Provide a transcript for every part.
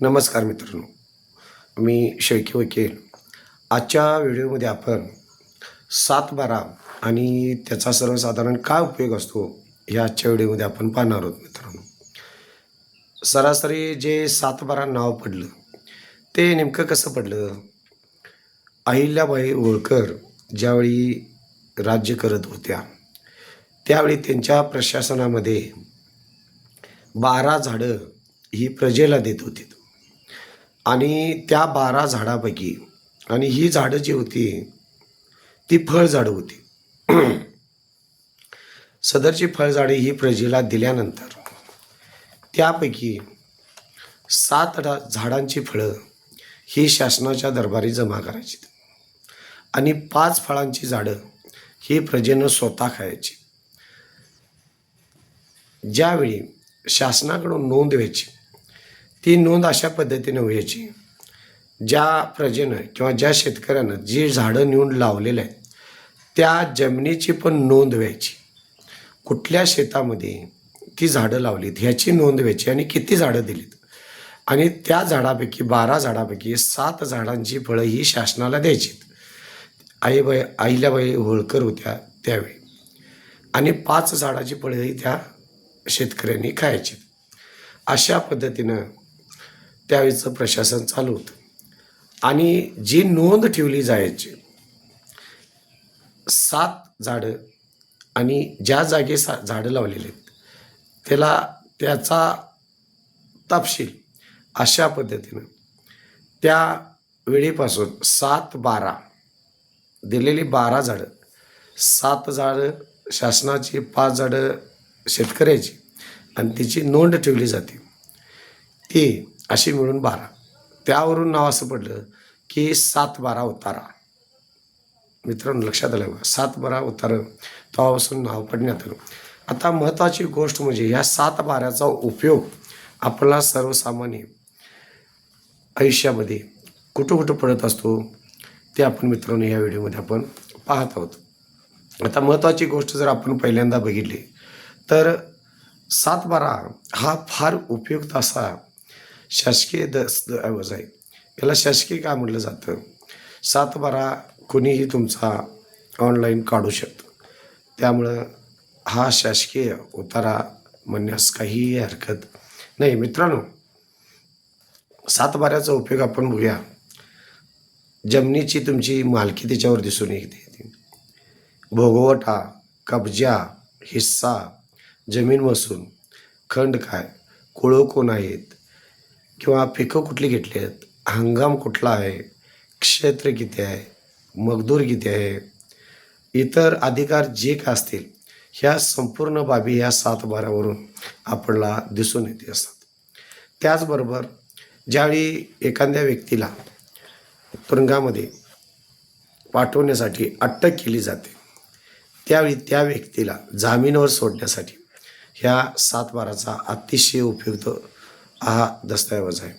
नमस्कार मित्रांनो. मी शेळके वकील. आजच्या व्हिडिओमध्ये आपण सात बारा आणि त्याचा सर्वसाधारण काय उपयोग असतो हे आजच्या व्हिडिओमध्ये आपण पाहणार आहोत मित्रांनो. सरासरी जे सात बारा नाव पडलं ते नेमकं कसं पडलं? अहिल्याबाई होळकर ज्यावेळी राज्य करत होत्या त्यावेळी त्यांच्या प्रशासनामध्ये बारा झाडं ही प्रजेला देत होती. आणि त्या बारा झाडापैकी आणि ही झाडं जी होती ती फळझाडं होती. सदरची फळझाडे ही प्रजेला दिल्यानंतर त्यापैकी सात झाडांची फळं ही शासनाच्या दरबारी जमा करायची. आणि पाच फळांची झाडं ही प्रजेनं स्वतः खायची. ज्यावेळी शासनाकडून नोंद व्हायची ती नोंद अशा पद्धतीने व्हायची. ज्या प्रजेनं किंवा ज्या शेतकऱ्यानं जी झाडं नेऊन लावलेलं आहे त्या जमिनीची पण नोंद व्हायची. कुठल्या शेतामध्ये ती झाडं लावलीत ह्याची नोंद व्हायची आणि किती झाडं दिलीत? आणि त्या झाडापैकी बारा झाडापैकी सात झाडांची फळं ही शासनाला द्यायचीत. आईबाई आईल्याबाई होळकर होत्या त्यावेळी. आणि पाच झाडाची फळंही त्या शेतकऱ्यांनी खायची अशा पद्धतीनं त्यावेळेचं प्रशासन चालू होतं. आणि जी नोंद ठेवली जायची सात झाडं आणि ज्या जागे सा झाडं लावलेली आहेत त्याला त्याचा तपशील अशा पद्धतीनं त्या वेळेपासून सात बारा दिलेली बारा झाडं सात झाडं शासनाची पाच झाडं शेतकऱ्याची आणि तिची नोंद ठेवली जाते. ती अशी मिळून बारा. त्यावरून नाव असं पडलं की सात बारा उतारा. मित्रांनो लक्षात आलं बघा. सात बारा उतारा. तेव्हापासून नाव पडण्यात आलं. आता महत्त्वाची गोष्ट म्हणजे ह्या सात बाऱ्याचा उपयोग आपला सर्वसामान्य आयुष्यामध्ये कुठं कुठं पडत असतो ते आपण मित्रांनो या व्हिडिओमध्ये आपण पाहत आहोत. आता महत्त्वाची गोष्ट जर आपण पहिल्यांदा बघितली तर सात बारा हा फार उपयुक्त असा शासकीय दस्तऐवज आहे याला शासकीय काय म्हटलं जातं? सात बारा कोणीही तुमचा ऑनलाईन काढू शकतं. त्यामुळं हा शासकीय उतारा म्हणण्यास काहीही हरकत नाही. मित्रांनो सात बाऱ्याचा उपयोग आपण बघूया. जमिनीची तुमची मालकी त्याच्यावर दिसून येते. भोगवटा कब्जा हिस्सा जमीन वसून खंड काय कुळं कोण आहेत किंवा पिकं कुठली घेतली आहेत? हंगाम कुठला आहे? क्षेत्र किती आहे? मजदूर किती आहे? इतर अधिकार जे काय असतील ह्या संपूर्ण बाबी ह्या सातबारावरून आपल्याला दिसून येते असतात. त्याचबरोबर ज्यावेळी एखाद्या व्यक्तीला तुरुंगामध्ये पाठवण्यासाठी अटक केली जाते त्यावेळी त्या व्यक्तीला जामीनवर सोडण्यासाठी ह्या सातबाराचा अतिशय उपयुक्त हा दस्तऐवज आहे.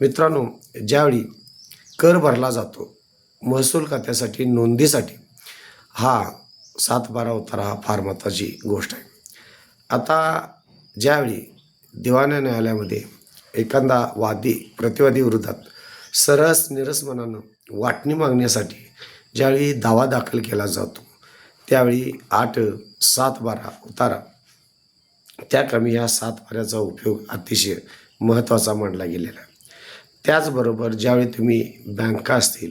मित्रांनो ज्यावेळी कर भरला जातो महसूल खात्यासाठी नोंदीसाठी हा सात बारा उतारा हा फार महत्त्वाची गोष्ट आहे. आता ज्यावेळी दिवाण्या न्यायालयामध्ये एखादा वादी प्रतिवादी विरोधात सरस निरसमनानं वाटणी मागण्यासाठी ज्यावेळी दावा दाखल केला जातो त्यावेळी आठ सात बारा उतारा त्याक्रमी ह्या सात पाण्याचा उपयोग अतिशय महत्त्वाचा मानला गेलेला त्याचबरोबर ज्यावेळी तुम्ही बँका असतील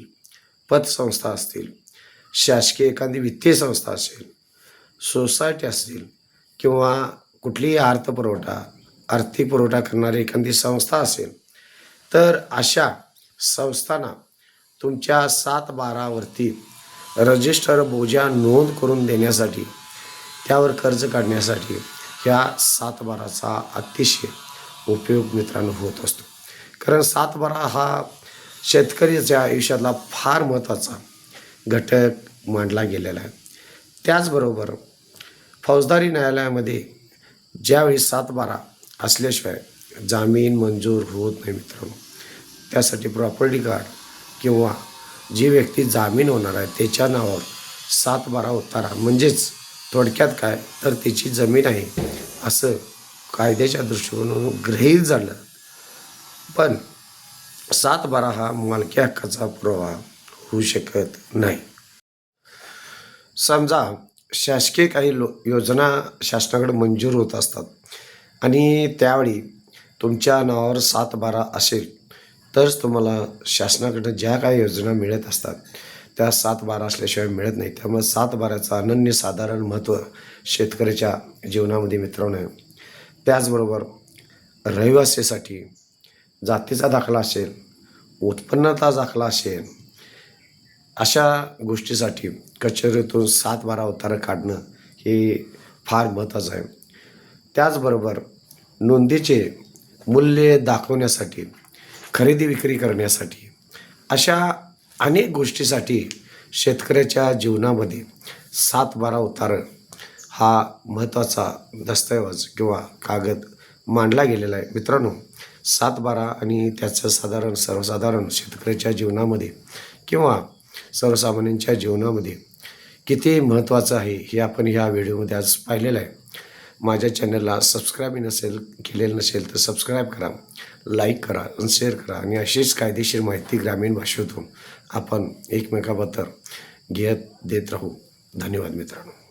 पतसंस्था असतील शासकीय एखादी वित्तीय संस्था असेल सोसायटी असतील किंवा कुठलीही अर्थपुरवठा आर्थिक पुरवठा करणारी एखादी संस्था असेल तर अशा संस्थांना तुमच्या सात बारावरती रजिस्टर बोजा नोंद करून देण्यासाठी त्यावर कर्ज काढण्यासाठी ह्या सातबाराचा अतिशय उपयोग मित्रांनो होत असतो. कारण सातबारा हा शेतकऱ्याच्या आयुष्यातला फार महत्त्वाचा घटक मांडला गेलेला आहे. त्याचबरोबर फौजदारी न्यायालयामध्ये ज्यावेळी सातबारा असल्याशिवाय जामीन मंजूर होत नाही मित्रांनो त्यासाठी प्रॉपर्टी कार्ड किंवा जी व्यक्ती जामीन होणार आहे त्याच्या नावावर सातबारा उतारा म्हणजेच थोडक्यात काय? तर तिची जमीन आहे. असं कायद्याच्या दृष्टिकोनातून गृहीत झालं. पण सात बारा हा मालकी हक्काचा पुरावा होऊ शकत नाही. समजा शासकीय काही लो योजना शासनाकडे मंजूर होत असतात आणि त्यावेळी तुमच्या नावावर सात बारा असेल तरच तुम्हाला शासनाकडं ज्या काही योजना मिळत असतात त्या सात बारा असल्याशिवाय मिळत नाही. त्यामुळे सात बाराचं अनन्यसाधारण महत्त्व शेतकऱ्याच्या जीवनामध्ये मित्रांनो त्याचबरोबर रहिवासीसाठी जातीचा दाखला असेल उत्पन्नाचा दाखला असेल अशा गोष्टीसाठी कचेरीतून सात बारा उतारं काढणं हे फार महत्त्वाचं आहे. त्याचबरोबर नोंदीचे मूल्य दाखवण्यासाठी खरेदी विक्री करण्यासाठी अशा अनेक गोष्टीसाठी शेतकऱ्याच्या जीवनामध्ये सात बारा उतार हा महत्त्वाचा दस्तऐवज किंवा कागद मांडला गेलेला आहे. मित्रांनो सात बारा आणि त्याचं साधारण सर्वसाधारण शेतकऱ्याच्या जीवनामध्ये किंवा सर्वसामान्यांच्या जीवनामध्ये किती महत्त्वाचं आहे हे आपण ह्या व्हिडिओमध्ये आज पाहिलेलं आहे. माझ्या चॅनलला सबस्क्राईब नसेल केलेलं नसेल तर सबस्क्राईब करा. लाईक करा आणि शेअर करा. आणि अशीच कायदेशीर माहिती ग्रामीण भाषेतून आपण एकमेकाबद्दल घेत देत राहू. धन्यवाद मित्रांनो.